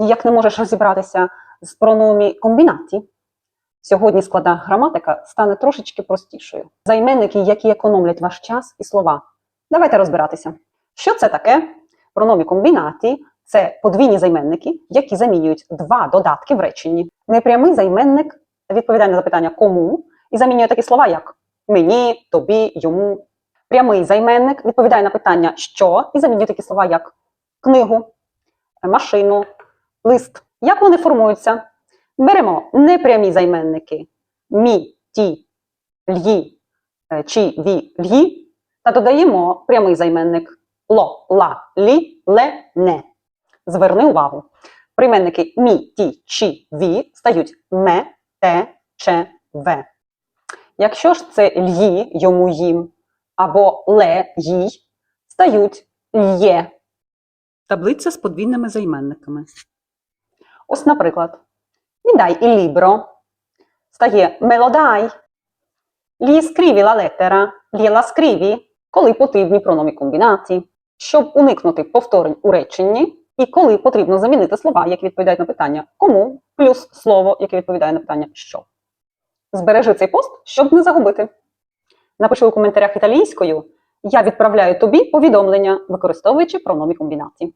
ніяк не можеш розібратися з прономі комбінаті, сьогодні складна граматика стане трошечки простішою. Займенники, які економлять ваш час і слова. Давайте розбиратися. Що це таке? Прономі комбінаті це подвійні займенники, які замінюють два додатки в реченні. Непрямий займенник відповідає на запитання кому і замінює такі слова, як мені, тобі, йому. Прямий займенник відповідає на питання що і замінює такі слова, як книгу, машину, лист. Як вони формуються? Беремо непрямі займенники мі, ті, л'ї, е, чи, ві, л'ї та додаємо прямий займенник ло, ла, лі, ле, не. Зверни увагу. Прийменники мі, ті, чі, ві стають ме, те, че, ве. Якщо ж це л'ї, йому їм, або ле, їй, стають л'є. Таблиця з подвійними займенниками. Ось, наприклад, віддай і лібро. Стає мелодай. Лі скріві ла летера, ліла скріві, коли потрібні прономі комбінації, щоб уникнути повторень у реченні, і коли потрібно замінити слова, які відповідають на питання кому, плюс слово, яке відповідає на питання що. Збережи цей пост, щоб не загубити. Напиши у коментарях італійською. Я відправляю тобі повідомлення, використовуючи прономі комбінації.